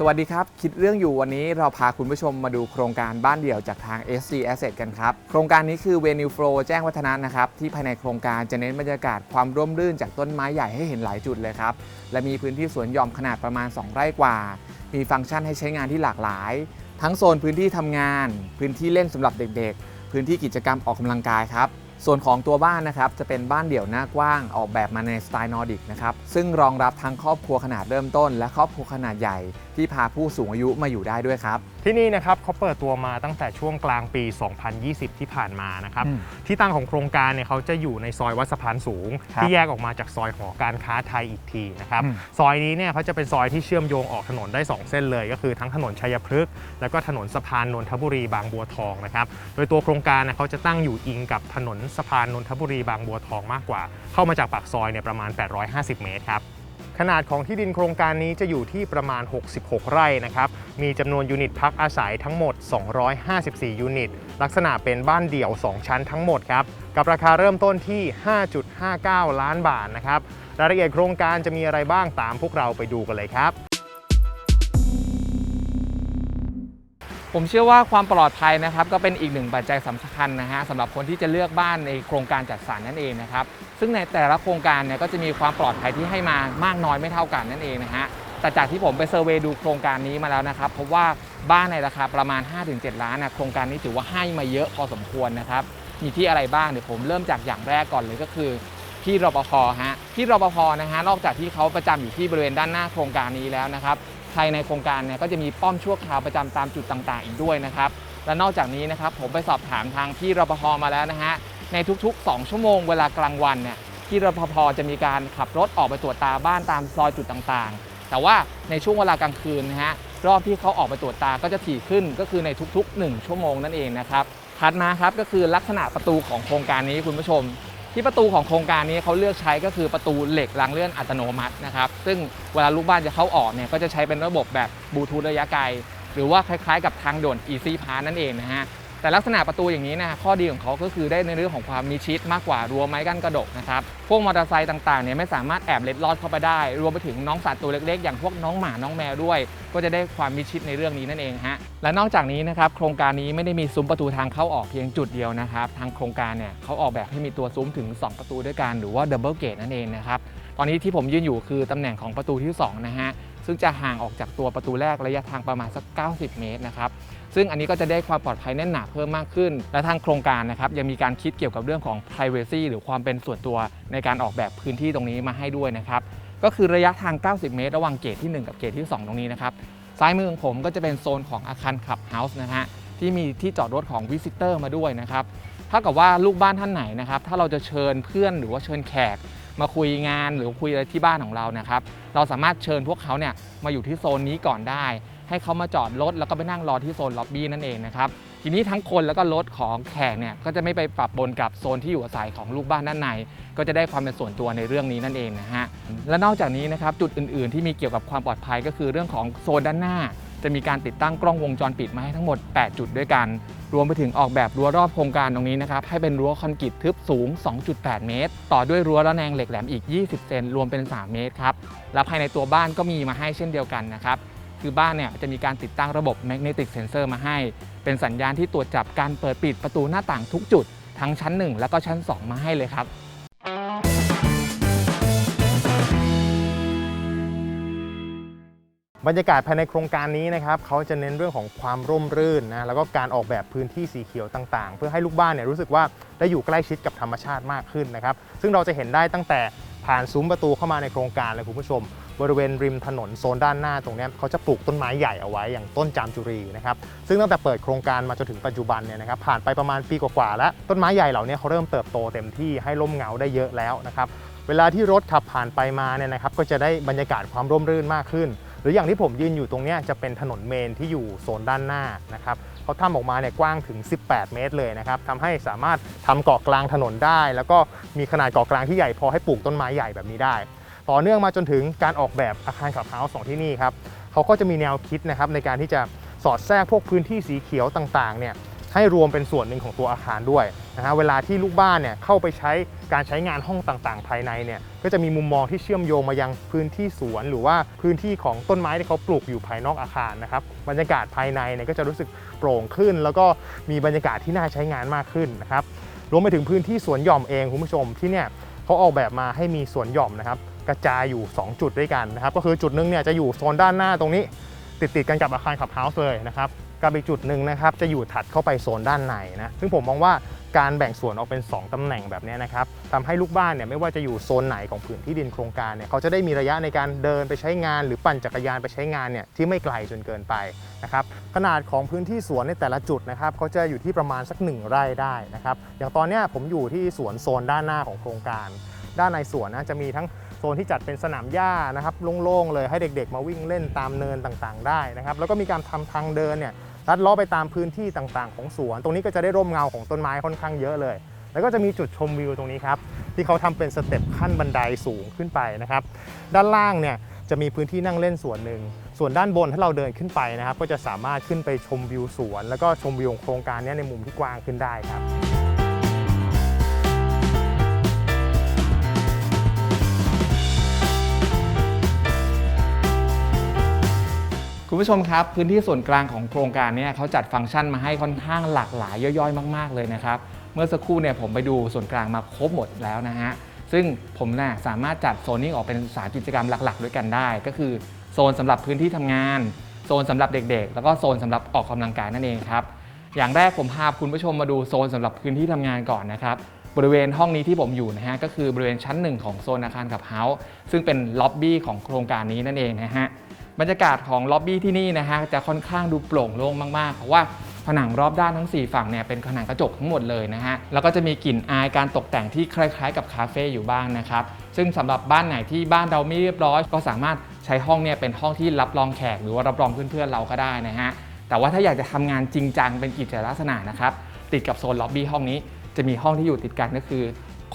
สวัสดีครับ คิดเรื่องอยู่วันนี้เราพาคุณผู้ชมมาดูโครงการบ้านเดี่ยวจากทาง SC Asset กันครับ โครงการนี้คือ Venue Flow แจ้งวัฒนะนะครับ ที่ภายในโครงการจะเน้นบรรยากาศความร่มรื่นจากต้นไม้ใหญ่ให้เห็นหลายจุดเลยครับ และมีพื้นที่สวนหย่อมขนาดประมาณ 2 ไร่กว่า มีฟังก์ชันให้ใช้งานที่หลากหลาย ทั้งโซนพื้นที่ทำงาน พื้นที่เล่นสำหรับเด็กๆ พื้นที่กิจกรรมออกกำลังกายครับส่วนของตัวบ้านนะครับจะเป็นบ้านเดี่ยวหน้ากว้างออกแบบมาในสไตล์นอร์ดิกนะครับซึ่งรองรับทั้งครอบครัวขนาดเริ่มต้น และครอบครัวขนาดใหญ่ ที่พาผู้สูงอายุมาอยู่ได้ด้วยครับ ที่นี่นะครับเขาเปิดตัวมาตั้งแต่ช่วงกลางปี 2020 ที่ผ่านมานะครับ อืมที่ตั้งของโครงการเนี่ยเขาจะอยู่ในซอยวัดสะพานสูง ครับที่แยกออกมาจากซอยหอการค้าไทยอีกทีนะครับ อืม ซอยนี้เนี่ยเขาจะเป็นซอยที่เชื่อมโยงออกถนนได้ 2 เส้นเลย ก็คือทั้งถนนชัยพฤกษ์แล้วก็ถนนสะพานนนทบุรีบางบัวทองนะครับ โดยตัวโครงการเนยเขาจะตั้งอยู่อิงกับถนนสะพานนนทบุรีบางบัวทองมากกว่า เข้ามาจากปากซอยเนี่ยประมาณ 850 เมตรครับ ขนาดของที่ดินโครงการนี้จะอยู่ที่ประมาณ 66 ไร่นะครับมีจำนวนยูนิตพักอาศัยทั้งหมด 254 ยูนิต ลักษณะเป็นบ้านเดี่ยว 2 ชั้นทั้งหมดครับกับราคาเริ่มต้นที่ 5.59 ล้านบาทนะครับรายละเอียดโครงการจะมีอะไรบ้างตามพวกเราไปดูกันเลยครับ ผมเชื่อว่าความปลอดภัยนะครับก็เป็นอีกหนึ่งปัจจัยสำคัญนะฮะสำหรับคนที่จะเลือกบ้านในโครงการจัดสรรนั่นเองนะครับซึ่งในแต่ละโครงการเนี่ยก็จะมีความปลอดภัยที่ให้มามากน้อยไม่เท่ากันนั่นเองนะฮะแต่จากที่ผมไปเซอร์เวย์ดูโครงการนี้มาแล้วนะครับพบว่าบ้านในราคาประมาณ 5-7 ล้านนะโครงการนี้ถือว่าให้มาเยอะพอสมควรนะครับมีที่อะไรบ้างเดี๋ยวผมเริ่มจากอย่างแรกก่อนเลยก็คือพี่รปภฮะพี่รปภนะฮะนอกจากที่เขาประจำอยู่ที่บริเวณด้านหน้าโครงการนี้แล้วนะครับ ภายในโครงการเนี่ยก็จะมีป้อมชั่วคราวประจำตามจุดต่างๆ อีกด้วยนะครับ และนอกจากนี้นะครับผมไปสอบถามทางพี่รปภมาแล้วนะฮะในทุกๆ 2 ชั่วโมงเวลากลางวันเนี่ยพี่รปภจะมีการขับรถออกไปตรวจตาบ้านตามซอยจุดต่างๆ แต่ว่าในช่วงเวลากลางคืนนะฮะรอบที่เขาออกไปตรวจตาก็จะถี่ขึ้นก็คือในทุก ๆ 1 ชั่วโมงนั่นเองนะครับถัดมาครับก็คือลักษณะประตูของโครงการนี้คุณผู้ชม ที่ประตูของโครงการนี้เขาเลือกใช้ก็คือประตูเหล็กรางเลื่อนอัตโนมัตินะครับซึ่งเวลาลูกบ้านจะเข้าออกเนี่ยก็จะใช้เป็นระบบแบบบลูทูธระยะไกล หรือว่าคล้ายๆ กับทางด่วน Easy Pass นั่นเองนะฮะ แต่ลักษณะประตูอย่างนี้นะข้อดีของเขาก็คือได้ในเรื่องของความมีชิดมากกว่ารั้วไม้กั้นกระดกนะครับพวกมอเตอร์ไซค์ต่างๆเนี่ยไม่สามารถแอบเล็ดลอดเข้าไปได้ รวมไปถึงน้องสัตว์ตัวเล็กๆ อย่างพวกน้องหมาน้องแมวด้วย ก็จะได้ความมิดชิดในเรื่องนี้นั่นเองฮะและนอกจากนี้นะครับโครงการนี้ไม่ได้มีซุ้มประตูทางเข้าออกเพียงจุดเดียวนะครับทางโครงการเนี่ยเขาออกแบบให้มีตัวซุ้มถึง 2 ประตูด้วยกันหรือว่าดับเบิลเกตนั่นเองนะครับตอนนี้ที่ผมยืนอยู่คือตำแหน่งของประตูที่2นะฮะ ซึ่งจะห่างออกจากตัวประตูแรกระยะทางประมาณสัก 90 เมตรนะครับซึ่งอันนี้ก็จะได้ความปลอดภัยแน่นหนาเพิ่มมากขึ้น และทางโครงการนะครับยังมีการคิดเกี่ยวกับเรื่องของ privacy หรือความเป็นส่วนตัวในการออกแบบพื้นที่ตรงนี้มาให้ด้วยนะครับก็คือระยะทาง 90 เมตร ระหว่างเกตที่ 1 กับเกตที่ 2 ตรงนี้นะครับซ้ายมือของผมก็จะเป็นโซนของอาคารขับเฮาส์นะฮะที่มีที่จอดรถของวิสิเตอร์มาด้วยนะครับถ้ากับว่าลูกบ้านท่านไหนนะครับถ้าเราจะเชิญเพื่อนหรือว่าเชิญแขก มาคุยงานหรือคุยอะไรที่บ้านของเรานะครับ เราสามารถเชิญพวกเขาเนี่ยมาอยู่ที่โซนนี้ก่อนได้ ให้เขามาจอดรถแล้วก็ไปนั่งรอที่โซนล็อบบี้นั่นเองนะครับทีนี้ทั้งคนแล้วก็รถของแขกเนี่ยก็จะไม่ไปปรับบนกับโซนที่อยู่อาศัยของลูกบ้านด้านใน ก็จะได้ความเป็นส่วนตัวในเรื่องนี้นั่นเองนะฮะและนอกจากนี้นะครับจุดอื่น ๆ ที่มีเกี่ยวกับความปลอดภัยก็คือเรื่องของโซนด้านหน้า จะมีการติดตั้งกล้องวงจรปิดมาให้ทั้งหมด 8 จุดด้วยกัน รวมไปถึงออกแบบรั้วรอบโครงการตรงนี้นะครับ ให้เป็นรั้วคอนกรีตทึบสูง 2.8 เมตร ต่อด้วยรั้วระแนงเหล็กแหลมอีก 20 เซนรวมเป็น 3 เมตรครับ และภายในตัวบ้านก็มีมาให้เช่นเดียวกันนะครับ คือบ้านเนี่ยจะมีการติดตั้งระบบ magnetic sensor มาให้ เป็นสัญญาณที่ตรวจจับการเปิดปิดประตูหน้าต่างทุกจุด ทั้งชั้น 1 แล้วก็ชั้น 2 มาให้เลยครับ บรรยากาศภายในโครงการนี้นะครับเขาจะเน้นเรื่องของความร่มรื่นนะแล้วก็การออกแบบพื้นที่สีเขียวต่างๆ เพื่อให้ลูกบ้านเนี่ยรู้สึกว่าได้อยู่ใกล้ชิดกับธรรมชาติมากขึ้นนะครับซึ่งเราจะเห็นได้ตั้งแต่ผ่านซุ้มประตูเข้ามาในโครงการเลยคุณผู้ชม บริเวณริมถนนโซนด้านหน้าตรงนี้เขาจะปลูกต้นไม้ใหญ่เอาไว้อย่างต้นจามจุรีนะครับซึ่งตั้งแต่เปิดโครงการมาจนถึงปัจจุบันเนี่ยนะครับผ่านไปประมาณปีกว่าๆแล้วต้นไม้ใหญ่เหล่านี้เขาเริ่มเติบโตเต็มที่ให้ร่มเงาได้เยอะแล้วนะครับเวลาที่รถขับผ่านไปมาเนี่ยนะครับก็จะได้บรรยากาศความร่มรื่นมากขึ้น รืออย่างที่ผมยืนอยู่ตรงนี้จะเป็นถนนเมนที่อยู่โซนด้านหน้านะครับเขาทำออกมาเนี่ยกว้างถึง 18 เมตรเลยนะครับทำให้สามารถทำเกาะกลางถนนได้ แล้วก็มีขนาดเกาะกลางที่ใหญ่พอให้ปลูกต้นไม้ใหญ่แบบนี้ได้ ต่อเนื่องมาจนถึงการออกแบบอาคารขับเฮาส์ของที่นี่ครับเขาก็จะมีแนวคิดนะครับในการที่จะสอดแทรกพวกพื้นที่สีเขียวต่างๆเนี่ย ให้รวมเป็นส่วนหนึ่งของตัวอาคารด้วยนะฮะเวลาที่ลูกบ้านเนี่ยเข้าไปใช้การใช้งานห้องต่างๆ ภายในเนี่ยก็จะมีมุมมองที่เชื่อมโยงมายังพื้นที่สวน หรือว่าพื้นที่ของต้นไม้ที่เขาปลูกอยู่ภายนอกอาคารนะครับบรรยากาศภายในเนี่ยก็จะรู้สึกโปร่งขึ้น แล้วก็มีบรรยากาศที่น่าใช้งานมากขึ้นนะครับรวมไปถึงพื้นที่สวนหย่อมเองคุณผู้ชมที่เนี่ยเขาออกแบบมาให้มีสวนหย่อมนะครับกระจายอยู่ 2 จุดด้วยกันนะครับก็คือจุดหนึงเนี่ยจะอยู่โซนด้านหน้าตรงนี้ ติดติดๆกันกับอาคารขับเฮาส์เลยนะครับ กับอีกจุดหนึ่งนะครับจะอยู่ถัดเข้าไปโซนด้านในนะซึ่งผมมองว่าการแบ่งส่วนออกเป็น 2 ตำแหน่งแบบนี้นะครับทำให้ลูกบ้านเนี่ยไม่ว่าจะอยู่โซนไหนของผืนที่ดินโครงการเนี่ยเขาจะได้มีระยะในการเดินไปใช้งาน หรือปั่นจักรยานไปใช้งานเนี่ยที่ไม่ไกลจนเกินไปนะครับขนาดของพื้นที่สวนในแต่ละจุดนะครับเขาจะอยู่ที่ประมาณสักหนึ่งไร่ได้นะครับอย่างตอนนี้ผมอยู่ที่สวนโซนด้านหน้าของโครงการ ด้านในสวนนะจะมีทั้งโซนที่จัดเป็นสนามหญ้านะครับโล่งๆเลยให้เด็กๆ มาวิ่งเล่นตามเนินต่างๆ ได้นะครับแล้วก็มีการทำทางเดินเนี่ย ลัดล้อไปตามพื้นที่ต่างๆ ของสวน ตรงนี้ก็จะได้ร่มเงาของต้นไม้ค่อนข้างเยอะเลย แล้วก็จะมีจุดชมวิวตรงนี้ครับที่เขาทำเป็นสเต็ปขั้นบันไดสูงขึ้นไปนะครับ ด้านล่างเนี่ยจะมีพื้นที่นั่งเล่นส่วนหนึ่ง ส่วนด้านบนถ้าเราเดินขึ้นไปนะครับ ก็จะสามารถขึ้นไปชมวิวสวน แล้วก็ชมวิวของโครงการนี้ในมุมที่กว้างขึ้นได้ครับ คุณผู้ชมครับ พื้นที่ส่วนกลางของโครงการเนี่ยเขาจัดฟังก์ชันมาให้ค่อนข้างหลากหลายย่อยๆ มากๆเลยนะครับ เมื่อสักครู่เนี่ยผมไปดูส่วนกลางมาครบหมดแล้วนะฮะซึ่งผมน่ะสามารถจัดโซนนิ่งออกเป็นสามกิจกรรมหลักๆ ด้วยกันได้ ก็คือโซนสำหรับพื้นที่ทำงาน โซนสำหรับเด็กๆ แล้วก็โซนสำหรับออกกำลังกายนั่นเองครับอย่างแรกผมพาคุณผู้ชมมาดูโซนสำหรับพื้นที่ทำงานก่อนนะครับบริเวณห้องนี้ที่ผมอยู่นะฮะก็คือบริเวณชั้นหนึ่งของโซนอาคารขับเฮาส์ซึ่งเป็นล็อบบี้ของโครงการนี้นั่นเองนะฮะ บรรยากาศของล็อบบี้ที่นี่นะฮะจะค่อนข้างดูโปร่งโล่งมากๆ เพราะว่าผนังรอบด้านทั้ง 4 ฝั่งเนี่ยเป็นผนังกระจกทั้งหมดเลยนะฮะ แล้วก็จะมีกลิ่นอายการตกแต่งที่คล้ายๆ กับคาเฟ่อยู่บ้างนะครับ ซึ่งสำหรับบ้านไหนที่บ้านเราไม่เรียบร้อย ก็สามารถใช้ห้องเนี่ยเป็นห้องที่รับรองแขกหรือว่ารับรองเพื่อนๆเราก็ได้นะฮะ แต่ว่าถ้าอยากจะทำงานจริงจังเป็นกิจลักษณะนะครับติดกับโซนล็อบบี้ห้องนี้จะมีห้องที่อยู่ติดกันก็คือ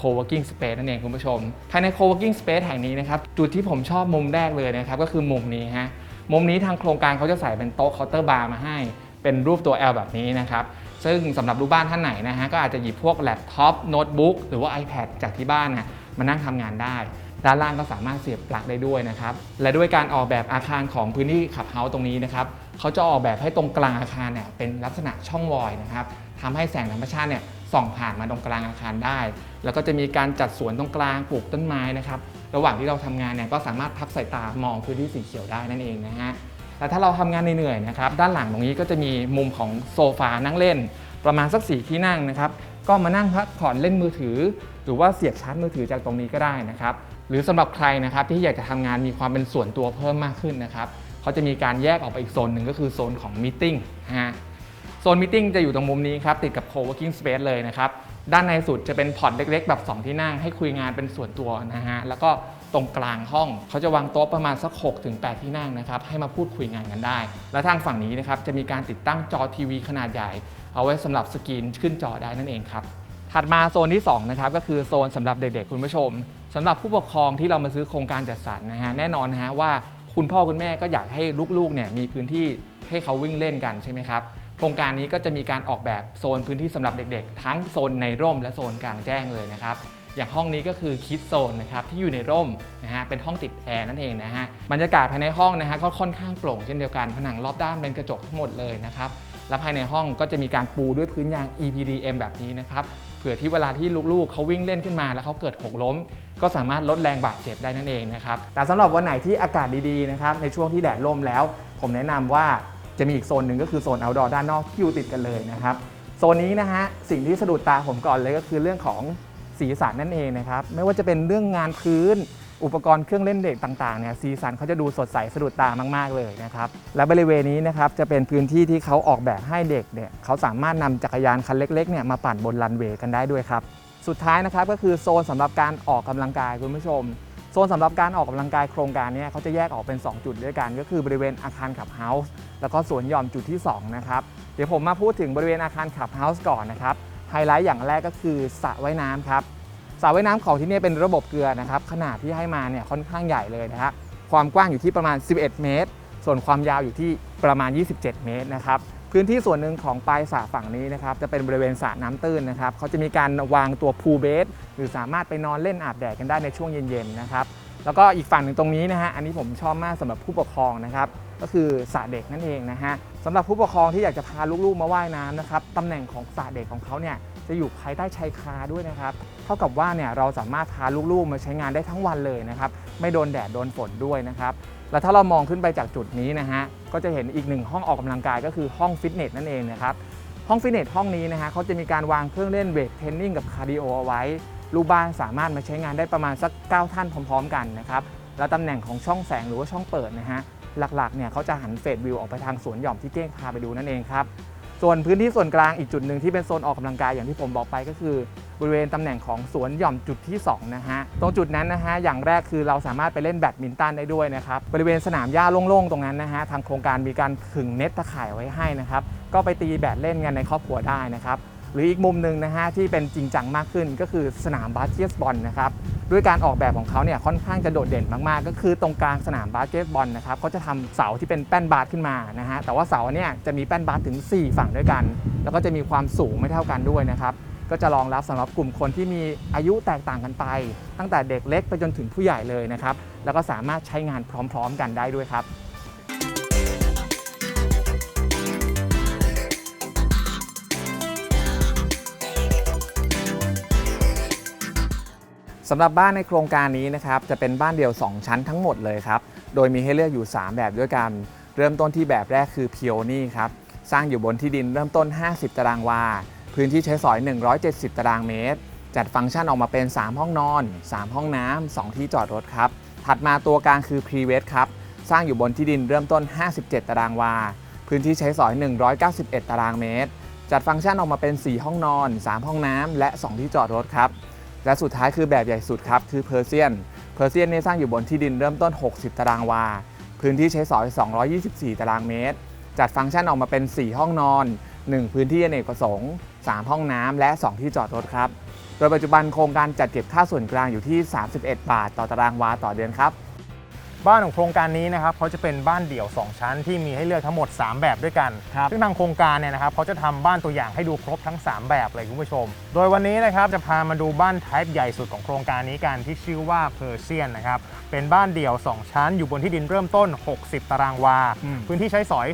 co-working space นั่นเองคุณผู้ชม ภายใน co-working space แห่งนี้นะครับ จุดที่ผมชอบมุมแรกเลยนะครับ ก็คือมุมนี้ฮะ มุมนี้ทางโครงการเขาจะใส่เป็นโต๊ะเคาน์เตอร์บาร์มาให้ เป็นรูปตัว L แบบนี้นะครับ ซึ่งสำหรับลูกบ้านท่านไหนนะฮะ ก็อาจจะหยิบพวกแล็ปท็อปโน้ตบุ๊กหรือว่า iPad จากที่บ้านนะมานั่งทำงานได้ด้านล่างก็สามารถเสียบปลั๊กได้ด้วยนะครับ และด้วยการออกแบบอาคารของพื้นที่ขับเฮาส์ตรงนี้นะครับเขาจะออกแบบให้ตรงกลางอาคารเนี่ยเป็นลักษณะช่องวอยนะครับทำให้แสงธรรมชาติเนี่ย ส่องผ่านมาตรงกลางอาคารได้ แล้วก็จะมีการจัดสวนตรงกลางปลูกต้นไม้นะครับ ระหว่างที่เราทำงานเนี่ยก็สามารถพักสายตามองพื้นที่สีเขียวได้นั่นเองนะฮะแต่ถ้าเราทำงานเหนื่อยๆนะครับด้านหลังตรงนี้ก็จะมีมุมของโซฟานั่งเล่น ประมาณสักสี่ที่นั่งนะครับก็มานั่งพักผ่อนเล่นมือถือ หรือว่าเสียบชาร์จมือถือจากตรงนี้ก็ได้นะครับหรือสำหรับใครนะครับที่อยากจะทำงานมีความเป็นส่วนตัวเพิ่มมากขึ้นนะครับเขาจะมีการแยกออกไปอีกโซนหนึ่งก็คือโซนของม e ติ้งนะฮะ โซนม e ติ้งจะอยู่ตรงมุมนี้ครับติดกับ co-working space เลยนะครับด้านในสุดจะเป็นพอร์ตเล็กๆ แบบ 2 ที่นั่งให้คุยงานเป็นส่วนตัวนะฮะแล้วก็ตรงกลางห้องเขาจะวางโต๊ะประมาณสัก6ถึง8ที่นั่งนะครับให้มาพูดคุยงานกันได้ และทางฝั่งนี้นะครับจะมีการติดตั้งจอทีวีขนาดใหญ่ เอาไว้สำหรับสกรีนขึ้นจอได้นั่นเองครับถัดมาโซนที่2นะครับก็คือโซนสำหรับเด็กๆคุณผู้ชมสำหรับผู้ปกครองที่เรามาซื้อโครงการจัดสรรนะฮะแน่นอนนะฮะว่าคุณพ่อคุณแม่ก็อยากให้ลูกๆเนี่ยมีพื้นที่ให้เขาวิ่งเล่นกันใช่ไหมครับ โครงการนี้ก็จะมีการออกแบบโซนพื้นที่สำหรับเด็ก ๆ ทั้งโซนในร่มและโซนกลางแจ้งเลยนะครับ อย่างห้องนี้ก็คือคิดโซนนะครับที่อยู่ในร่มนะฮะเป็นห้องติดแอร์นั่นเองนะฮะบรรยากาศภายในห้องนะฮะก็ค่อนข้างโปร่งเช่นเดียวกันผนังรอบด้านเป็นกระจกทั้งหมดเลยนะครับและภายในห้องก็จะมีการปูด้วยพื้นยาง EPDM แบบนี้นะครับเผื่อที่เวลาที่ลูกๆเขาวิ่งเล่นขึ้นมาแล้วเขาเกิดหกล้ม ก็สามารถลดแรงบาดเจ็บได้นั่นเองนะครับแต่สำหรับวันไหนที่อากาศดีๆนะครับในช่วงที่แดดร่มแล้ว ผมแนะนำว่า จะมีอีกโซนหนึ่งก็คือโซน outdoor ด้านนอกที่อยู่ติดกันเลยนะครับโซนนี้นะฮะสิ่งที่สะดุดตาผมก่อนเลยก็คือเรื่องของสีสันนั่นเองนะครับไม่ว่าจะเป็นเรื่องงานพื้นอุปกรณ์เครื่องเล่นเด็กต่างๆเนี่ยสีสันเขาจะดูสดใสสะดุดตามาก ๆ เลยนะครับ และบริเวณนี้นะครับจะเป็นพื้นที่ที่เขาออกแบบให้เด็กเนี่ยเขาสามารถนำจักรยานคันเล็กๆเนี่ยมาปั่นบนรันเวย์กันได้ด้วยครับ สุดท้ายนะครับก็คือโซนสำหรับการออกกำลังกายคุณผู้ชม โซนสำหรับการออกกำลังกายโครงการนี้เขาจะแยกออกเป็น 2 จุดด้วยกัน ก็คือบริเวณอาคารขับเฮาส์แล้วก็สวนหย่อมจุดที่ 2 นะครับ เดี๋ยวผมมาพูดถึงบริเวณอาคารขับเฮาส์ก่อนนะครับไฮไลท์อย่างแรกก็คือสระว่ายน้ำครับสระว่ายน้ำของที่นี่เป็นระบบเกลือนะครับขนาดที่ให้มาเนี่ยค่อนข้างใหญ่เลยนะครับความกว้างอยู่ที่ประมาณ 11 เมตร ส่วนความยาวอยู่ที่ประมาณ 27 เมตรนะครับ พื้นที่ส่วนหนึ่งของปลายสระฝั่งนี้นะครับจะเป็นบริเวณสระน้ำตื้นนะครับเขาจะมีการวางตัวพูลเบสหรือสามารถไปนอนเล่นอาบแดดกันได้ในช่วงเย็นๆนะครับแล้วก็อีกฝั่งหนึ่งตรงนี้นะฮะอันนี้ผมชอบมากสำหรับผู้ปกครองนะครับก็คือสระเด็กนั่นเองนะฮะสำหรับผู้ปกครองที่อยากจะพาลูกๆมาว่ายน้ำนะครับตำแหน่งของสระเด็กของเขาเนี่ยจะอยู่ภายใต้ชายคาด้วยนะครับ เท่ากับว่าเนี่ยเราสามารถพาลูกๆมาใช้งานได้ทั้งวันเลยนะครับ ไม่โดนแดดโดนฝนด้วยนะครับ แล้วถ้าเรามองขึ้นไปจากจุดนี้นะฮะ ก็จะเห็นอีกหนึ่งห้องออกกำลังกายก็คือห้องฟิตเนสนั่นเองนะครับห้องฟิตเนสห้องนี้นะฮะเขาจะมีการวางเครื่องเล่นเวทเทรนนิ่งกับคาร์ดิโอเอาไว้ลูกบ้านสามารถมาใช้งานได้ประมาณสัก 9 ท่านพร้อม ๆ กันนะครับแล้วตำแหน่งของช่องแสงหรือว่าช่องเปิดนะฮะหลักๆเนี่ยเขาจะหันเฟสวิวออกไปทางสวนหย่อมที่เก้งพาไปดูนั่นเองครับส่วนพื้นที่ส่วนกลางอีกจุดหนึ่งที่เป็นโซนออกกำลังกายอย่างที่ผมบอกไปก็คือ บริเวณตำแหน่งของสวนหย่อมจุดที่2นะฮะตรงจุดนั้นนะฮะอย่างแรกคือเราสามารถไปเล่นแบดมินตันได้ด้วยนะครับบริเวณสนามหญ้าโล่งๆตรงนั้นนะฮะทางโครงการมีการขึงเน็ตตะข่ายไว้ให้นะครับก็ไปตีแบดเล่นกันในครอบครัวได้นะครับหรืออีกมุมหนึ่งนะฮะที่เป็นจริงจังมากขึ้นก็คือสนามบาสเกตบอลนะครับด้วยการออกแบบของเขาเนี่ยค่อนข้างจะโดดเด่นมากๆ ก็คือตรงกลางสนามบาสเกตบอลนะครับเขาจะทำเสาที่เป็นแป้นบาสขึ้นมานะฮะแต่ว่าเสาเนี่ยจะมีแป้นบาสถึง 4 ฝั่งด้วยกัน แล้วก็จะมีความสูงไม่เท่ากันด้วยนะครับ ก็จะรองรับสำหรับกลุ่มคนที่มีอายุแตกต่างกันไป ตั้งแต่เด็กเล็กไปจนถึงผู้ใหญ่เลยนะครับ แล้วก็สามารถใช้งานพร้อม ๆ กันได้ด้วยครับสำหรับบ้านในโครงการนี้นะครับจะเป็นบ้านเดี่ยว 2 ชั้นทั้งหมดเลยครับ โดยมีให้เลือกอยู่ 3 แบบด้วยกัน เริ่มต้นที่แบบแรกคือพิโอนี่ครับ สร้างอยู่บนที่ดินเริ่มต้น 50 ตารางวา พื้นที่ใช้สอย 170 ตารางเมตร จัดฟังก์ชันออกมาเป็น 3 ห้องนอน 3 ห้องน้ำ 2 ที่จอดรถครับ ถัดมาตัวกลางคือพรีเวสครับ สร้างอยู่บนที่ดินเริ่มต้น 57 ตารางวา พื้นที่ใช้สอย 191 ตารางเมตร จัดฟังก์ชันออกมาเป็น 4 ห้องนอน 3 ห้องน้ำ และ 2 ที่จอดรถครับ และสุดท้ายคือแบบใหญ่สุดครับ คือเพอร์เซียนเพอร์เซียนนี่สร้างอยู่บนที่ดินเริ่มต้น 60 ตารางวา พื้นที่ใช้สอย 224 ตารางเมตร จัดฟังก์ชันออกมาเป็น 4 ห้องนอน 1 พื้นที่อเนกประสงค์ 3 ห้องน้ำและ 2 ที่จอดรถครับ โดยปัจจุบันโครงการจัดเก็บค่าส่วนกลางอยู่ที่ 31 บาท ต่อตารางวาต่อเดือนครับ บ้านของโครงการนี้นะครับเขาจะเป็นบ้านเดี่ยว 2 ชั้นที่มีให้เลือกทั้งหมด 3 แบบด้วยกัน ครับซึ่งทางโครงการเนี่ยนะครับเขาจะทำบ้านตัวอย่างให้ดูครบทั้ง 3 แบบเลยคุณผู้ชม โดยวันนี้นะครับจะพามาดูบ้านไทป์ใหญ่สุดของโครงการนี้กันที่ชื่อว่าเพอร์เซียนนะครับ เป็นบ้านเดี่ยว 2 ชั้น อยู่บนที่ดินเริ่มต้น 60 ตารางวา อืม พื้นที่ใช้สอย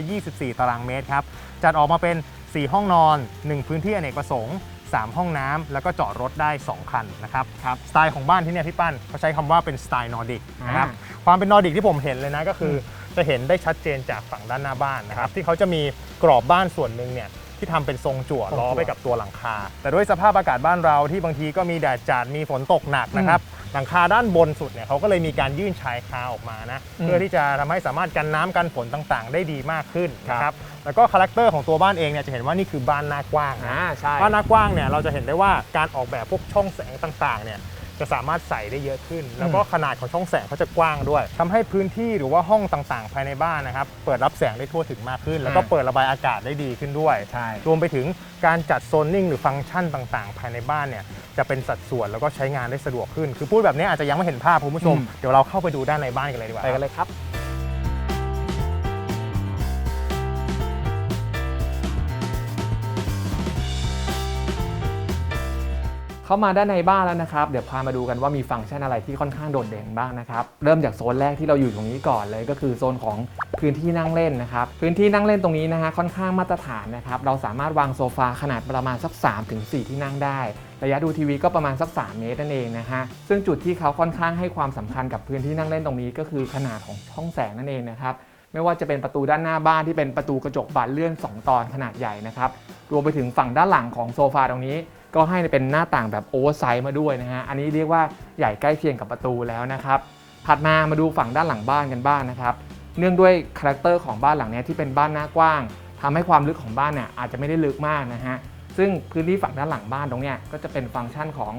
224 ตารางเมตรครับ จัดออกมาเป็น 4 ห้องนอน 1 พื้นที่อเนกประสงค์ 3 ห้องน้ำแล้วก็จอดรถได้ 2 คันนะครับครับสไตล์ของบ้านที่เนี่ยพี่ปั้นเขาใช้คำว่าเป็นสไตล์นอร์ดิกนะครับอ่าความเป็นนอร์ดิกที่ผมเห็นเลยนะก็คืออจะเห็นได้ชัดเจนจากฝั่งด้านหน้าบ้านนะครับที่เขาจะมีกรอบบ้านส่วนหนึ่งเนี่ยที่ทำเป็นทรงจั่วทรงจั่ว ล้อไปกับตัวหลังคา แต่ด้วยสภาพอากาศบ้านเราที่บางทีก็มีแดดจัดมีฝนตกหนักนะครับ หลังคาด้านบนสุดเนี่ยเขาก็เลยมีการยื่นชายคาออกมานะอืมเพื่อที่จะทำให้สามารถกันน้ำกันฝนต่างๆ ได้ดีมากขึ้นนะคครัรับบแล้วก็คาแรคเตอร์ของตัวบ้านเองเนี่ยจะเห็นว่านี่คือบ้านหน้ากว้างนะอ่าใช่บ้านหน้ากว้างเนี่ยเราจะเห็นได้ว่าการออกแบบพวกช่องแสงต่างๆเนี่ย จะสามารถใส่ได้เยอะขึ้น แล้วก็ขนาดของช่องแสงเขาจะกว้างด้วยทำให้พื้นที่หรือว่าห้องต่างๆ ภายในบ้านนะครับ เปิดรับแสงได้ทั่วถึงมากขึ้น แล้วก็อ่าเปิดระบายอากาศได้ดีขึ้นด้วย ใช่ รวมไปถึงการจัดโซนนิ่งหรือฟังก์ชันต่างๆ ภายในบ้านเนี่ยจะเป็นสัดส่วนแล้วก็ใช้งานได้สะดวกขึ้น คือพูดแบบนี้อาจจะยังไม่เห็นภาพคุณผู้ชมอืมเดี๋ยวเราเข้าไปดูด้านในบ้านกันเลยดีกว่าไปกันเลยครับ เข้ามาด้านในบ้านแล้วนะครับ เดี๋ยวพามาดูกันว่ามีฟังก์ชันอะไรที่ค่อนข้างโดดเด่นบ้างนะครับ เริ่มจากโซนแรกที่เราอยู่ตรงนี้ก่อนเลย ก็คือโซนของพื้นที่นั่งเล่นนะครับ พื้นที่นั่งเล่นตรงนี้นะฮะค่อนข้างมาตรฐานนะครับ เราสามารถวางโซฟาขนาดประมาณสัก 3-4 ที่นั่งได้ ระยะดูทีวีก็ประมาณสัก 3 เมตรนั่นเองนะฮะ ซึ่งจุดที่เขาค่อนข้างให้ความสำคัญกับพื้นที่นั่งเล่นตรงนี้ ก็คือขนาดของช่องแสงนั่นเองนะครับไม่ว่าจะเป็นประตูด้านหน้าบ้านที่เป็นประตูกระจกบานเลื่อน 2 ตอนขนาดใหญ่นะครับ รวมไปถึงฝั่งด้านหลังของโซฟาตรงนี้ ก็ให้เป็นหน้าต่างแบบโอเวอร์ไซส์มาด้วยนะฮะ อันนี้เรียกว่าใหญ่ใกล้เคียงกับประตูแล้วนะครับ ถัดมามาดูฝั่งด้านหลังบ้านกันบ้างนะครับ เนื่องด้วยคาแรคเตอร์ของบ้านหลังนี้ที่เป็นบ้านหน้ากว้างทำให้ความลึกของบ้านเนี่ยอาจจะไม่ได้ลึกมากนะฮะ ซึ่งพื้นที่ฝั่งด้านหลังบ้านตรงนี้ก็จะเป็นฟังก์ชันของ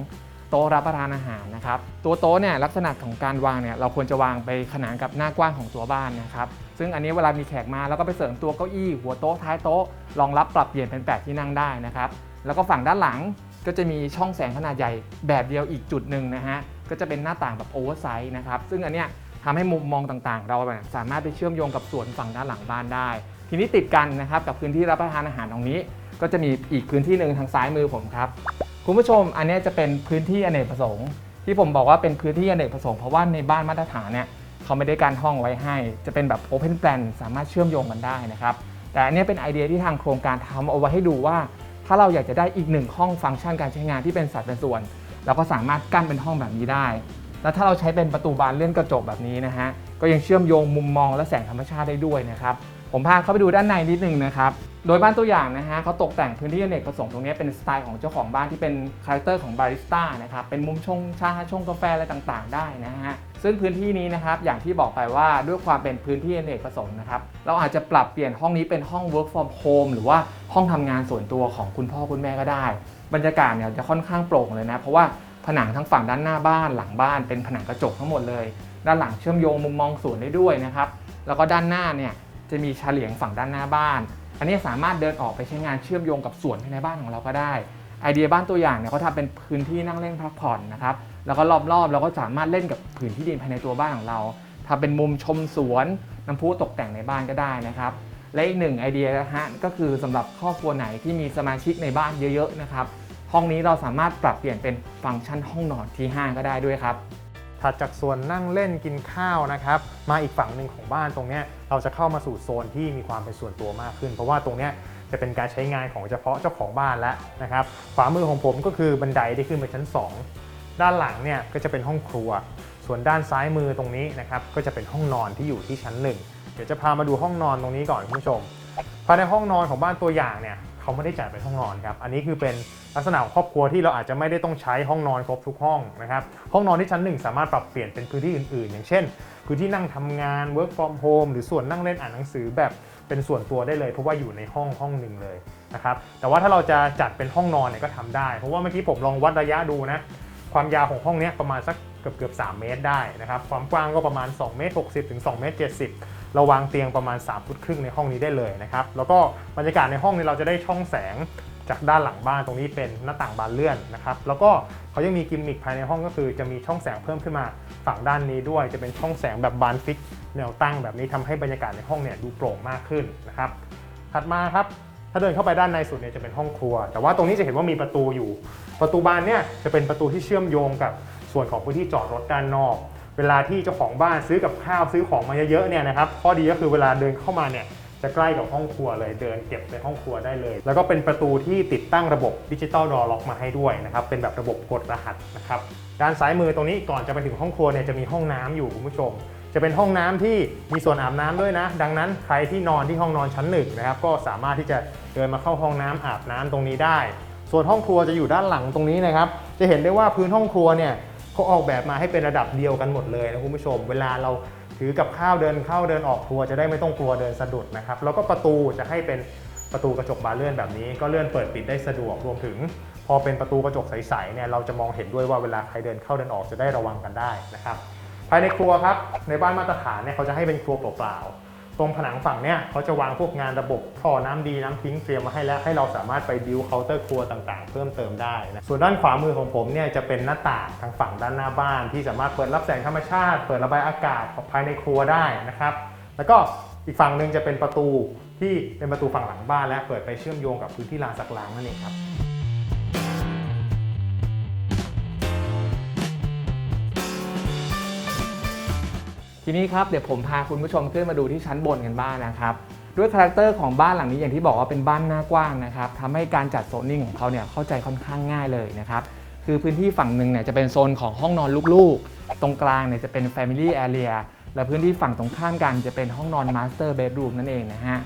โต๊ะรับประทานอาหารนะครับ ตัวโต๊ะเนี่ยลักษณะของการวางเนี่ยเราควรจะวางไปขนานกับหน้ากว้างของตัวบ้านนะครับ ซึ่งอันนี้เวลามีแขกมาแล้วก็ไปเสริมตัวเก้าอี้หัวโต๊ะท้ายโต๊ะรองรับปรับเปลี่ยนเป็นแปดที่นั่งได้นะครับ แล้วก็ฝั่งด้านหลัง ก็จะมีช่องแสงขนาดใหญ่แบบเดียวอีกจุดหนึ่งนะฮะ ก็จะเป็นหน้าต่างแบบโอเวอร์ไซส์นะครับ ซึ่งอันเนี้ยทำให้มุมมองต่างๆ เราเนี่ยสามารถไปเชื่อมโยงกับสวนฝั่งด้านหลังบ้านได้ ทีนี้ติดกันนะครับกับพื้นที่รับประทานอาหารตรงนี้ ก็จะมีอีกพื้นที่หนึ่งทางซ้ายมือผมครับคุณผู้ชมอันเนี้ยจะเป็นพื้นที่อเนกประสงค์ที่ผมบอกว่าเป็นพื้นที่อเนกประสงค์เพราะว่าในบ้านมาตรฐานเนี่ยเขาไม่ได้การห้องไว้ให้ จะเป็นแบบ Open Plan สามารถเชื่อมโยงกันได้นะครับแต่อันเนี้ยเป็นไอเดียที่ทางโครงการทำเอาไว้ให้ดูว่า ถ้าเราอยากจะได้อีกหนึ่งห้องฟังก์ชันการใช้งานที่เป็นสัดเป็นส่วน เราก็สามารถกั้นเป็นห้องแบบนี้ได้ แล้วถ้าเราใช้เป็นประตูบานเลื่อนกระจกแบบนี้นะฮะก็ยังเชื่อมโยงมุมมองและแสงธรรมชาติได้ด้วยนะครับผมพาเข้าไปดูด้านในนิดนึงนะครับโดยบ้านตัวอย่างนะฮะเขาตกแต่งพื้นที่อเนกประสงค์ตรงนี้เป็นสไตล์ของเจ้าของบ้านที่เป็นคาแรคเตอร์ของบาริสต้านะครับเป็นมุมชงชาชงกาแฟอะไรต่างๆ ได้นะฮะ ซึ่งพื้นที่นี้นะครับอย่างที่บอกไปว่าด้วยความเป็นพื้นที่อเนกประสงค์นะครับเราอาจจะปรับเปลี่ยนห้องนี้เป็นห้อง work from home หรือว่าห้องทำงานส่วนตัวของคุณพ่อคุณแม่ก็ได้ บรรยากาศเนี่ยจะค่อนข้างโปร่งเลยนะเพราะว่าผนังทั้งฝั่งด้านหน้าบ้านหลังบ้านเป็นผนังกระจกทั้งหมดเลย ด้านหลังเชื่อมโยงมุมมองสวนได้ด้วยนะครับแล้วก็ด้านหน้าเนี่ยจะมีเฉลียงฝั่งด้านหน้าบ้าน อันนี้สามารถเดินออกไปใช้งานเชื่อมโยงกับสวนภายในบ้านของเราก็ได้ ไอเดียบ้านตัวอย่างเนี่ยเขาทำเป็นพื้นที่นั่งเล่นพักผ่อนนะครับ แล้วก็รอบๆเราก็สามารถเล่นกับผืนที่ดินภายในตัวบ้านของเราทำเป็นมุมชมสวนน้ำพุตกแต่งในบ้านก็ได้นะครับ และอีกหนึ่งไอเดียนะฮะก็คือสำหรับครอบครัวไหนที่มีสมาชิกในบ้านเยอะๆนะครับห้องนี้เราสามารถปรับเปลี่ยนเป็นฟังก์ชันห้องนอนที่ 5 ก็ได้ด้วยครับถัดจากส่วนนั่งเล่นกินข้าวนะครับมาอีกฝั่งหนึ่งของบ้านตรงนี้เราจะเข้ามาสู่โซนที่มีความเป็นส่วนตัวมากขึ้น เพราะว่าตรงนี้จะเป็นการใช้งานของเฉพาะเจ้าของบ้านแล้วนะครับขวามือของผมก็คือบันไดที่ขึ้นไปชั้น 2 ด้านหลังเนี่ยก็จะเป็นห้องครัว ส่วนด้านซ้ายมือตรงนี้นะครับก็จะเป็นห้องนอนที่อยู่ที่ชั้น1เดี๋ยวจะพามาดูห้องนอนตรงนี้ก่อนคุณผู้ชมภายในห้องนอนของบ้านตัวอย่างเนี่ยเขาไม่ได้จัดเป็นห้องนอนครับอันนี้คือเป็นลักษณะของครอบครัวที่เราอาจจะไม่ได้ต้องใช้ห้องนอนครบทุกห้องนะครับห้องนอนที่ชั้นหนึ่งสามารถปรับเปลี่ยนเป็นพื้นที่อื่นๆ อย่างเช่นพื้นที่นั่งทำงาน work from home หรือส่วนนั่งเล่นอ่านหนังสือแบบเป็นส่วนตัวได้เลย เพราะว่าอยู่ในห้องห้องหนึ่งเลยนะครับแต่ว่าถ้าเราจะจัดเป็นห้องนอนเนี่ยก็ทำได้ เพราะว่าเมื่อกี้ผมลองวัดระยะดูนะ ความยาวของห้องนี้ประมาณสักเกือบเกือบ3เมตรได้นะครับ ความกว้างก็ประมาณ2เมตร60ถึง2เมตร70เราวางเตียงประมาณ3ฟุตครึ่งในห้องนี้ได้เลยนะครับ แล้วก็บรรยากาศในห้องนี้เราจะได้ช่องแสงจากด้านหลังบ้านตรงนี้เป็นหน้าต่างบานเลื่อนนะครับ แล้วก็เขายังมีกิมมิคภายในห้องก็คือจะมีช่องแสงเพิ่มขึ้นมาฝั่งด้านนี้ด้วย จะเป็นช่องแสงแบบบานฟิกแนวตั้งแบบนี้ทำให้บรรยากาศในห้องเนี่ยดูโปร่งมากขึ้นนะครับ ถัดมาครับ ถ้าเดินเข้าไปด้านในสุดเนี่ยจะเป็นห้องครัว แต่ว่าตรงนี้จะเห็นว่ามีประตูอยู่ ประตูบานเนี่ยจะเป็นประตูที่เชื่อมโยงกับส่วนของพื้นที่จอดรถด้านนอก เวลาที่เจ้าของบ้านซื้อกับข้าวซื้อของมาเยอะๆเนี่ยนะครับข้อดีก็คือเวลาเดินเข้ามาเนี่ยจะใกล้กับห้องครัวเลยเดินเก็บในห้องครัวได้เลย แล้วก็เป็นประตูที่ติดตั้งระบบดิจิตอลดอล็อกมาให้ด้วยนะครับเป็นแบบระบบกดรหัสนะครับด้านซ้ายมือตรงนี้ก่อนจะไปถึงห้องครัวเนี่ยจะมีห้องน้ำอยู่คุณผู้ชม จะเป็นห้องน้ำที่มีส่วนอาบน้ำด้วยนะ ดังนั้นใครที่นอนที่ห้องนอนชั้นหนึ่งนะครับก็สามารถที่จะเดินมาเข้าห้องน้ำอาบน้ำตรงนี้ได้ ส่วนห้องครัวจะอยู่ด้านหลังตรงนี้นะครับ จะเห็นได้ว่าพื้นห้องครัวเนี่ยเขาออกแบบมาให้เป็นระดับเดียวกันหมดเลยนะคุณผู้ชม เวลาเราถือกับข้าวเดินเข้าเดินออกครัวจะได้ไม่ต้องกลัวเดินสะดุดนะครับ แล้วก็ประตูจะให้เป็นประตูกระจกบานเลื่อนแบบนี้ ก็เลื่อนเปิดปิดได้สะดวกรวมถึง พอเป็นประตูกระจกใสๆเนี่ยเราจะมองเห็นด้วยว่าเวลาใครเดินเข้าเดินออกจะได้ระวังกันได้นะครับ ภายในครัวครับในบ้านมาตรฐานเนี่ยเขาจะให้เป็นครัวเปล่าๆ ตรงผนังฝั่งเนี่ยเขาจะวางพวกงานระบบท่อน้ำดีน้ำทิ้งเตรียมมาให้แล้วให้เราสามารถไปดิวเคาน์เตอร์ครัวต่างๆ เพิ่มเติมได้นะส่วนด้านขวามือของผมเนี่ยจะเป็นหน้าต่างทางฝั่งด้านหน้าบ้าน ที่สามารถเปิดรับแสงธรรมชาติ เปิดระบายอากาศภายในครัวได้นะครับ แล้วก็อีกฝั่งหนึ่งจะเป็นประตูที่เป็นประตูฝั่งหลังบ้านและเปิดไปเชื่อมโยงกับพื้นที่ลานสักล้างนั่นเองครับ ทีนี้ครับเดี๋ยวผมพาคุณผู้ชมขึ้นมาดูที่ชั้นบนกันบ้างนะครับด้วยคาแรคเตอร์ของบ้านหลังนี้อย่างที่บอกว่าเป็นบ้านหน้ากว้างนะครับทำให้การจัดโซนนิ่งของเขาเนี่ยเข้าใจค่อนข้างง่ายเลยนะครับคือพื้นที่ฝั่งหนึ่งเนี่ยจะเป็นโซนของห้องนอนลูกๆ ตรงกลางเนี่ยจะเป็น Family Area และพื้นที่ฝั่งตรงข้ามกันจะเป็นห้องนอน Master Bedroom นั่นเองนะฮะ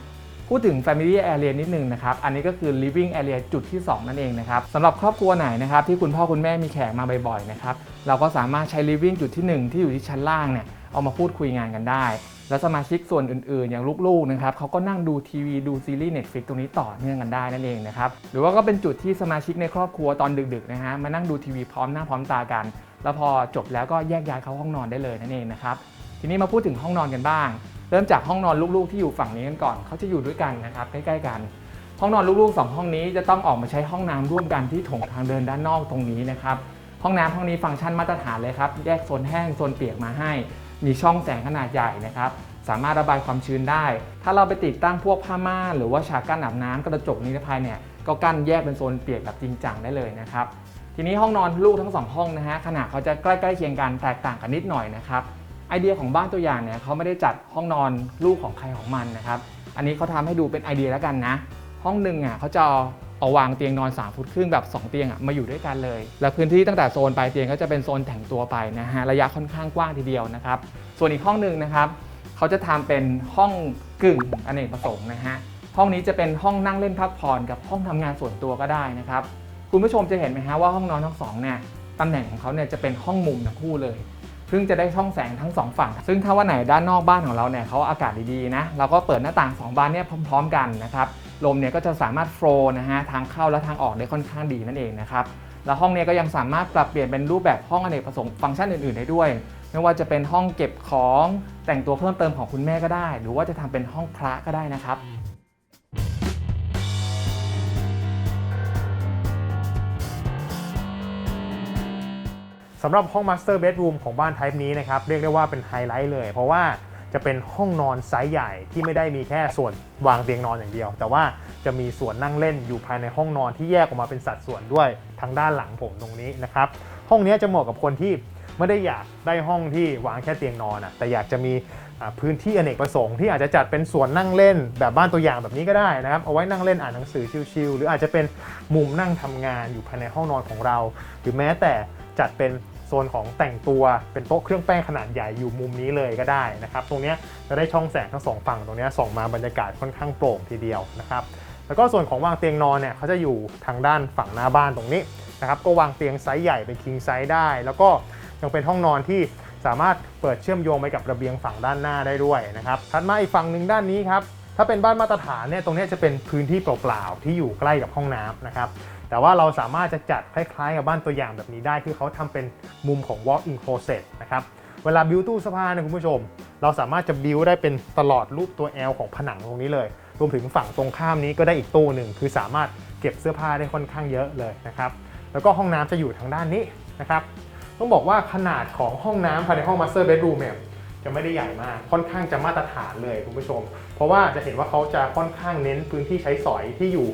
พูดถึง Family Area นิดนึงนะครับ อันนี้ก็คือ Living Area จุดที่ 2 นั่นเองนะครับสำหรับครอบครัวไหนนะครับที่คุณพ่อคุณแม่มีแขกมาบ่อยๆนะครับเราก็สามารถใช้ Living จุดที่ 1 ที่อยู่ที่ชั้นล่างเนี่ย เอามาพูดคุยงานกันได้ แล้วสมาชิกส่วนอื่นๆ อย่างลูกๆนะครับเขาก็นั่งดูทีวีดูซีรีส์ Netflix ตรงนี้ต่อเนื่องกันได้นั่นเองนะครับหรือว่าก็เป็นจุดที่สมาชิกในครอบครัวตอนดึกๆนะฮะมานั่งดูทีวีพร้อมหน้าพร้อมตากัน แล้วพอจบแล้วก็แยกย้ายเข้าห้องนอนได้เลยนั่นเองนะครับทีนี้มาพูดถึงห้องนอนกันบ้าง เริ่มจากห้องนอนลูกๆที่อยู่ฝั่งนี้กันก่อนเขาจะอยู่ด้วยกันนะครับใกล้ๆกันห้องนอนลูกๆ 2 ห้องนี้จะต้องออกมาใช้ห้องน้ำร่วมกันที่โถงทางเดินด้านนอกตรงนี้นะครับ ห้องน้ำห้องนี้ฟังก์ชันมาตรฐานเลยครับ แยกโซนแห้งโซนเปียกมาให้ มีช่องแสงขนาดใหญ่นะครับ สามารถระบายความชื้นได้ ถ้าเราไปติดตั้งพวกผ้าม่านหรือว่าฉากกั้นอาบน้ำกระจกนิรภัยเนี่ยก็กั้นแยกเป็นโซนเปียกแบบจริงจังได้เลยนะครับ ทีนี้ห้องนอนลูกทั้งสองห้องนะฮะขนาดเขาจะใกล้ๆเคียงกันแตกต่างกันนิดหน่อยนะครับไอเดียของบ้านตัวอย่างเนี่ยเขาไม่ได้จัดห้องนอนลูกของใครของมันนะครับ อันนี้เขาทำให้ดูเป็นไอเดียแล้วกันนะ ห้องหนึ่งอะเขาจะ เอาวางเตียงนอน 3 ฟุตครึ่งแบบ 2 เตียงอะมาอยู่ด้วยกันเลย และพื้นที่ตั้งแต่โซนปลายเตียงก็จะเป็นโซนแต่งตัวไปนะฮะระยะค่อนข้างกว้างทีเดียวนะครับส่วนอีกห้องหนึ่งนะครับเขาจะทำเป็นห้องกึ่งอเนกประสงค์นะฮะห้องนี้จะเป็นห้องนั่งเล่นพักผ่อนกับห้องทำงานส่วนตัวก็ได้นะครับคุณผู้ชมจะเห็นไหมฮะว่าห้องนอนทั้งสองเนี่ยตำแหน่งของเขาเนี่ยจะเป็นห้องมุมทั้งคู่เลยซึ่งจะได้ช่องแสงทั้งสองฝั่ง ซึ่งถ้าว่าไหนด้านนอกบ้านของเราเนี่ยเขาอากาศดีๆนะ เราก็เปิดหน้าต่างสองบานเนี่ยพร้อม ๆ กันนะครับ ลมเนี่ยก็จะสามารถโฟล์นะฮะทางเข้าและทางออกได้ค่อนข้างดีนั่นเองนะครับแล้วห้องเนี้ก็ยังสามารถปรับเปลี่ยนเป็นรูปแบบห้องอเนกประสงค์ฟังก์ชันอื่นๆได้ด้วย ไม่ว่าจะเป็นห้องเก็บของแต่งตัวเพิ่มเติมของคุณแม่ก็ได้ หรือว่าจะทำเป็นห้องพระก็ได้นะครับสำหรับห้อง Master Bedroom ของบ้าน Type นี้นะครับ เรียกได้ว่าเป็นไฮไลท์เลย เพราะว่า จะเป็นห้องนอนไซส์ใหญ่ที่ไม่ได้มีแค่ส่วนวางเตียงนอนอย่างเดียว แต่ว่าจะมีส่วนนั่งเล่นอยู่ภายในห้องนอนที่แยกออกมาเป็นสัดส่วนด้วยทางด้านหลังผมตรงนี้นะครับห้องนี้จะเหมาะกับคนที่ไม่ได้อยากได้ห้องที่วางแค่เตียงนอนอะแต่อยากจะมีพื้นที่อเนกประสงค์ที่อาจจะจัดเป็นส่วนนั่งเล่นแบบบ้านตัวอย่างแบบนี้ก็ได้นะครับเอาไว้นั่งเล่นอ่านหนังสือชิลๆหรืออาจจะเป็นมุมนั่งทำงานอยู่ภายในห้องนอนของเรา หรือแม้แต่จัดเป็น โซนของแต่งตัวเป็นโต๊ะเครื่องแป้งขนาดใหญ่อยู่มุมนี้เลยก็ได้นะครับตรงนี้จะได้ช่องแสงทั้งสองฝั่งตรงนี้ส่องมาบรรยากาศค่อนข้างโปร่งทีเดียวนะครับแล้วก็ส่วนของวางเตียงนอนเนี่ยเขาจะอยู่ทางด้านฝั่งหน้าบ้านตรงนี้นะครับก็วางเตียงไซส์ใหญ่เป็น king size ได้ แล้วก็ยังเป็นห้องนอนที่สามารถเปิดเชื่อมโยงไปกับระเบียงฝั่งด้านหน้าได้ด้วยนะครับถัดมาอีกฝั่งหนึ่งด้านนี้ครับถ้าเป็นบ้านมาตรฐานเนี่ยตรงนี้จะเป็นพื้นที่เปล่าๆที่อยู่ใกล้กับห้องน้ำนะครับ แต่ว่าเราสามารถจะจัดคล้ายๆ กับบ้านตัวอย่างแบบนี้ได้คือเขาทำเป็นมุมของ walk-in closet นะครับเวลาบิวตู้เสื้อผ้านี่ยคุณผู้ชม เราสามารถจะบิวได้เป็นตลอดรูปตัว L ของผนังตรงนี้เลย รวมถึงฝั่งตรงข้ามนี้ก็ได้อีกตู้หนึ่งคือสามารถเก็บเสื้อผ้าได้ค่อนข้างเยอะเลยนะครับแล้วก็ห้องน้ำจะอยู่ทางด้านนี้นะครับต้องบอกว่าขนาดของห้องน้ำภายในห้อง Master Bedroom เนี่ยจะไม่ได้ใหญ่มาก ค่อนข้างจะมาตรฐานเลยคุณผู้ชม เพราะว่าจะเห็นว่าเขาจะค่อนข้างเน้นพื้นที่ใช้สอยที่อยู่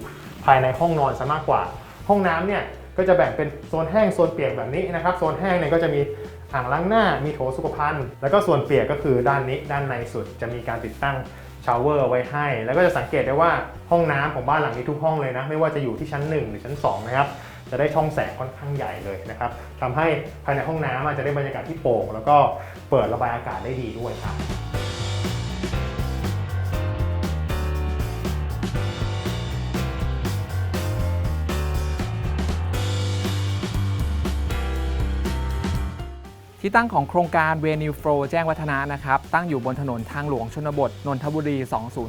ภายในห้องนอนซะมากกว่า ห้องน้ำเนี่ยก็จะแบ่งเป็นโซนแห้งโซนเปียกแบบนี้นะครับโซนแห้งเนี่ยก็จะมีอ่างล้างหน้ามีโถสุขภัณฑ์ แล้วก็ส่วนเปียกก็คือด้านนี้ด้านในสุดจะมีการติดตั้งชาวเวอร์ไว้ให้ แล้วก็จะสังเกตได้ว่าห้องน้ำของบ้านหลังนี้ทุกห้องเลยนะ ไม่ว่าจะอยู่ที่ชั้น 1 หรือชั้น 2 นะครับ จะได้ช่องแสงค่อนข้างใหญ่เลยนะครับทำให้ภายในห้องน้ำอาจจะได้บรรยากาศที่โปร่งแล้วก็เปิดระบายอากาศได้ดีด้วยครับ ที่ตั้งของโครงการเวนิวโฟแจ้งวัฒนะนะครับ ตั้งอยู่บนถนนทางหลวงชนบท นนทบุรี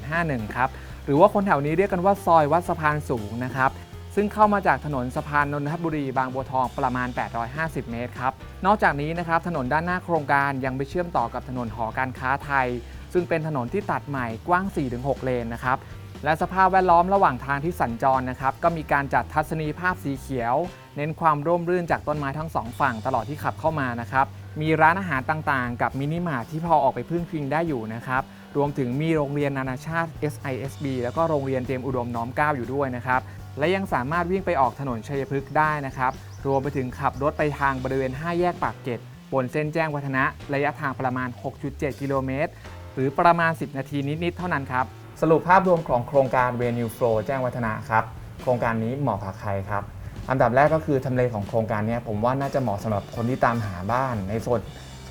2051 ครับ หรือว่าคนแถวนี้เรียกกันว่าซอยวัดสะพานสูงนะครับ ซึ่งเข้ามาจากถนนสะพานนนทบุรี บางบัวทองประมาณ 850 เมตรครับ นอกจากนี้นะครับถนนด้านหน้าโครงการยังไปเชื่อมต่อกับถนนหอการค้าไทย ซึ่งเป็นถนนที่ตัดใหม่กว้าง 4-6 เลนนะครับและสภาพแวดล้อมระหว่างทางที่สัญจรนะครับ ก็มีการจัดทัศนียภาพสีเขียว เน้นความร่มรื่นจากต้นไม้ทั้งสองฝั่งตลอดที่ขับเข้ามานะครับ มีร้านอาหารต่างๆ กับมินิมาร์ทที่พอออกไปพึ่งพิงได้อยู่นะครับ รวมถึงมีโรงเรียนนานาชาติ SISB แล้วก็โรงเรียนเตรียมอุดมน้อมเก้าอยู่ด้วยนะครับ และยังสามารถวิ่งไปออกถนนชัยพฤกษ์ได้นะครับ รวมไปถึงขับรถไปทางบริเวณ 5 แยกปากเกร็ดบนเส้นแจ้งวัฒนะ ระยะทางประมาณ 6.7 กิโลเมตร หรือประมาณ 10 นาทีนิด ๆ เท่านั้นครับ สรุปภาพรวมของโครงการ v e n u Flow แจ้งวัฒนะครับ โครงการนี้เหมาะกับใครครับ อันดับแรกก็คือทำเลของโครงการเนี้ยผมว่าน่าจะเหมาะสำหรับคนที่ตามหาบ้านในโซน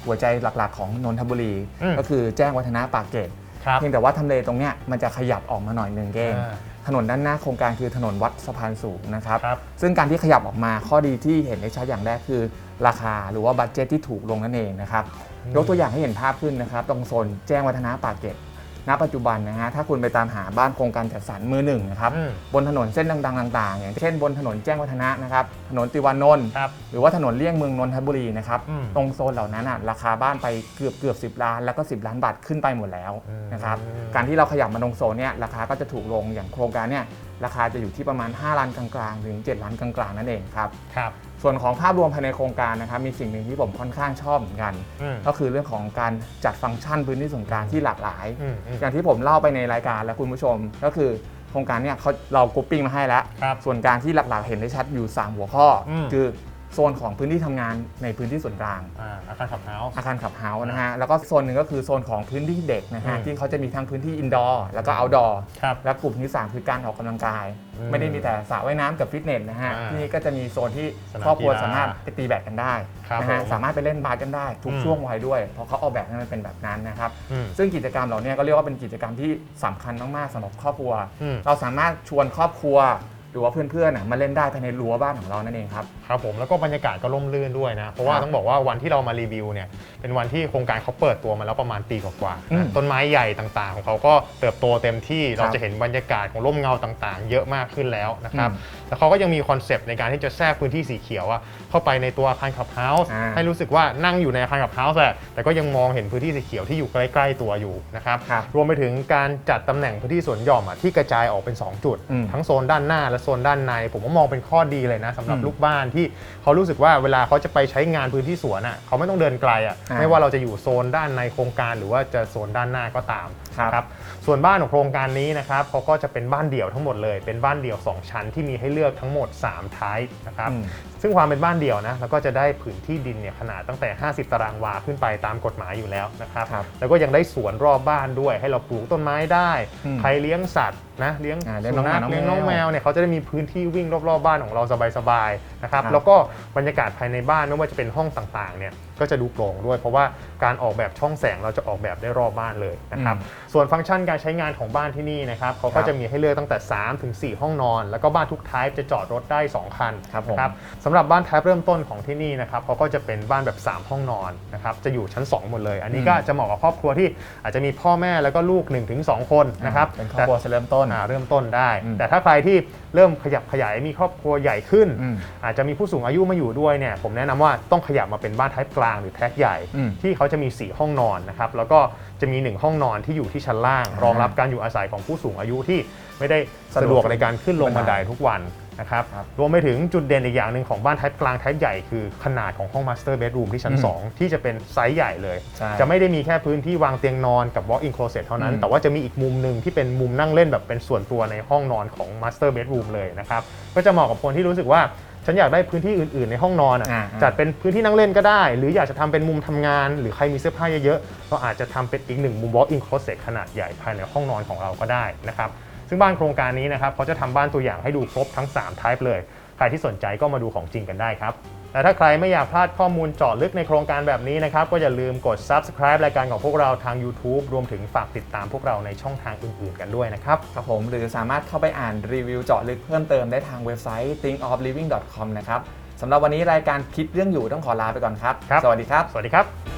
หัวใจหลักๆ ของนนทบุรี อืมก็คือแจ้งวัฒนะปากเกร็ดครับเพียงแต่ว่าทำเลตรงเนี้ยมันจะขยับออกมาหน่อยหนึ่งเก้งอ่าถนนด้านหน้าโครงการคือถนนวัดสะพานสูงนะครับ ครับซึ่งการที่ขยับออกมาข้อดีที่เห็นได้ชัดอย่างแรกคือ ราคาหรือว่าบัตเจตที่ถูกลงนั่นเองนะครับอืมยกตัวอย่างให้เห็นภาพขึ้นนะครับ ตรงโซนแจ้งวัฒนะปากเกร็ด ณปัจจุบันนะฮะถ้าคุณไปตามหาบ้านโครงการจัดสรรมือหนึ่งนะครับอืมบนถนนเส้นดังๆต่างๆ อย่างเช่นบนถนนแจ้งวัฒนะนะครับถนนติวานนท์ครับหรือว่าถนนเลี่ยงเมืองนนทบุรีนะครับอืมตรงโซนเหล่านั้นอะราคาบ้านไปเกือบเกือบ10ล้านแล้วก็ 10 ล้านบาทขึ้นไปหมดแล้วอืมนะครับการที่เราขยับมาตรงโซนเนี้ยราคาก็จะถูกลงอย่างโครงการเนี้ย ราคาจะอยู่ที่ประมาณ 5 ล้านกลางๆ ถึง 7 ล้านกลางๆ นั่นเองครับ ครับ ส่วนของภาพรวมภายในโครงการนะครับ มีสิ่งหนึ่งที่ผมค่อนข้างชอบเหมือนกัน อืมก็คือเรื่องของการจัดฟังก์ชันพื้นที่ส่วนกลางที่หลากหลาย อืมอืมอย่างที่ผมเล่าไปในรายการแล้วคุณผู้ชม ก็คือโครงการเนี่ยเขาเรากรุ๊ปปิ้งมาให้แล้ว ครับส่วนกลางที่หลักๆเห็นได้ชัดอยู่ 3 หัวข้ออม คือ โซนของพื้นที่ทำงานในพื้นที่ส่วนกลาง อ่าอาคารขับเฮาส์ อาคารขับเฮาส์นะฮะแล้วก็โซนหนึ่งก็คือโซนของพื้นที่เด็กนะฮะอืมที่เขาจะมีทั้งพื้นที่อินดอร์แล้วก็เอาท์ดอร์ครับและกลุ่มที่3คือการออกกำลังกาย อืมไม่ได้มีแต่สระว่ายน้ำกับฟิตเนสนะฮะอ่าที่นี่ก็จะมีโซนที่สนามครอบครัวกีฬาสามารถไปตีแบดกันได้ครับนะฮะผมสามารถไปเล่นบาสกันได้ทุกอืมช่วงวัยด้วย เพราะเขาออกแบบให้มันเป็นแบบนั้นนะครับอืมซึ่งกิจกรรมเหล่านี้ก็เรียกว่าเป็นกิจกรรมที่สำคัญมากๆสำหรับครอบครัว อืม เราสามารถชวนครอบครัว หรือว่าเพื่อนๆน่ะมาเล่นได้ภายในรั้วบ้านของเรานั่นเองครับ ครับผมแล้วก็บรรยากาศก็ร่มรื่นด้วยนะ เพราะว่าครับต้องบอกว่าวันที่เรามารีวิวเนี่ยเป็นวันที่โครงการเขาเปิดตัวมาแล้วประมาณปีกว่าๆอืนะมต้นไม้ใหญ่ต่างๆ ของเขาก็เติบโตเต็มที่ครับเราจะเห็นบรรยากาศของร่มเงาต่างๆ เยอะมากขึ้นแล้วนะครับอืมแล้วเขาก็ยังมีคอนเซปต์ในการที่จะแทรกพื้นที่สีเขียวอะเข้าไปในตัวอาคารขับเฮาส์อ่า ให้รู้สึกว่านั่งอยู่ในอาคารขับเฮาส์แหละแต่ก็ยังมองเห็นพื้นที่สีเขียวที่อยู่ใกล้ ๆ ตัวอยู่นะครับ ครับ รวมไปถึงการจัดตำแหน่งพื้นที่สวนหย่อมอะที่กระจายออกเป็น 2 จุด อืมทั้งโซนด้านหน้าและโซนด้านใน ผมก็มองเป็นข้อดีเลยนะสำหรับอืมลูกบ้านที่เขารู้สึกว่าเวลาเขาจะไปใช้งานพื้นที่สวนอะเขาไม่ต้องเดินไกลอะอ่าไม่ว่าเราจะอยู่โซนด้านในโครงการหรือว่าจะโซนด้านหน้าก็ตาม ครับครับส่วนบ้านของโครงการนี้นะครับเขาก็จะเป็นบ้านเดี่ยวทั้งหมดเลย เป็นบ้านเดี่ยว 2 ชั้นที่มีให้เลือกทั้งหมด 3 ท้ายนะครับอืมซึ่งความเป็นบ้านเดี่ยวนะแล้วก็จะได้ผืนที่ดินเนี่ยขนาดตั้งแต่ 50 ตารางวาขึ้นไปตามกฎหมายอยู่แล้วนะครับครับแล้วก็ยังได้สวนรอบบ้านด้วย ให้เราปลูกต้นไม้ได้อืมใครเลี้ยงสัตว์นะเลี้ยงอ่าเลี้ยงสุน้องหนัมาขเลี้ยงน้องน้องแมแมววเนี่ยเขาจะได้มีพื้นที่วิ่งรอบๆบ้านของเราสบายๆนะครับครับแล้วก็บรรยากาศภายในบ้านไม่ว่าจะเป็นห้องต่างๆเนี่ยก็จะดูโปร่งด้วย เพราะว่าการออกแบบช่องแสงเราจะออกแบบได้รอบบ้านเลยนะครับอืมส่วนฟังก์ชันการใช้งานของบ้านที่นี่นะครับเขาครัก็บจะมีให้เลือกตั้งแต่3ถึง4ห้องนอน แล้วก็บ้านทุกไทป์จะจอดรถได้ 2 คันครับผมนะสำหรับบ้านไทป์เริ่มต้นของที่นี่นะครับเขาก็จะเป็นบ้านแบบ 3 ห้องนอนนะครับจะอยู่ชั้น 2 หมดเลย อันนี้ก็จะเหมาะกับครอบครัวที่อาจจะมีพ่อแม่แล้วก็ลูก 1-2 คนนะครับเป็นครอบครัวเริ่มต้นอ่าเริ่มต้นได้อืมแต่ถ้าใครที่เริ่มขยับขยายมีครอบครัวใหญ่ขึ้นอืมอาจจะมีผู้สูงอายุมาอยู่ด้วยเนี่ยผมแนะนำว่าต้องขยับมาเป็นบ้านไทป์กลางหรือแท็กใหญ่อืมที่เขาจะมี 4 ห้องนอนนะครับแล้วก็จะมี 1 ห้องนอนที่อยู่ที่ชั้นล่างอ่ารองรับการอยู่อาศัยของผู้สูงอายุที่ไม่ได้สะสะดดววกกในการขึ้นลงบันไดทุกวันนะครับครับรวมไปถึงจุดเด่นอีกอย่างหนึ่งของบ้านไทป์กลางไทป์ใหญ่คือขนาดของห้องมาสเตอร์เบดรูมที่ชั้นอืม2ที่จะเป็นไซส์ใหญ่เลยใช่จะไม่ได้มีแค่พื้นที่วางเตียงนอนกับ walk-in closet เท่านั้นอืมแต่ว่าจะมีอีกมุมหนึ่งที่เป็นมุมนั่งเล่นแบบเป็นส่วนตัวในห้องนอนของ master bedroom เลยนะครับ ก็จะเหมาะกับคนที่รู้สึกว่า ฉันอยากได้พื้นที่อื่นๆ ในห้องนอนอะอ่า จัดเป็นพื้นที่นั่งเล่นก็ได้ หรืออยากจะทำเป็นมุมทำงาน หรือใครมีเสื้อผ้าเยอะๆก็อาจจะทำเป็นอีกหนึ่งมุม walk-in closet ขนาดใหญ่ภายในห้องนอนของเราก็ได้นะครับซึ่งบ้านโครงการนี้นะครับเขาจะทำบ้านตัวอย่างให้ดูครบทั้ง 3 type เลย ใครที่สนใจก็มาดูของจริงกันได้ครับ แต่ถ้าใครไม่อยากพลาดข้อมูลเจาะลึกในโครงการแบบนี้นะครับ ก็อย่าลืมกด subscribe รายการของพวกเราทาง YouTube รวมถึงฝากติดตามพวกเราในช่องทางอื่นๆ กันด้วยนะครับครับผมหรือสามารถเข้าไปอ่านรีวิวเจาะลึกเพิ่มเติมได้ทางเว็บไซต์ thinkofliving.com นะครับสำหรับวันนี้รายการคิดเรื่องอยู่ต้องขอลาไปก่อนครับครับสวัสดีครับ สวัสดีครับ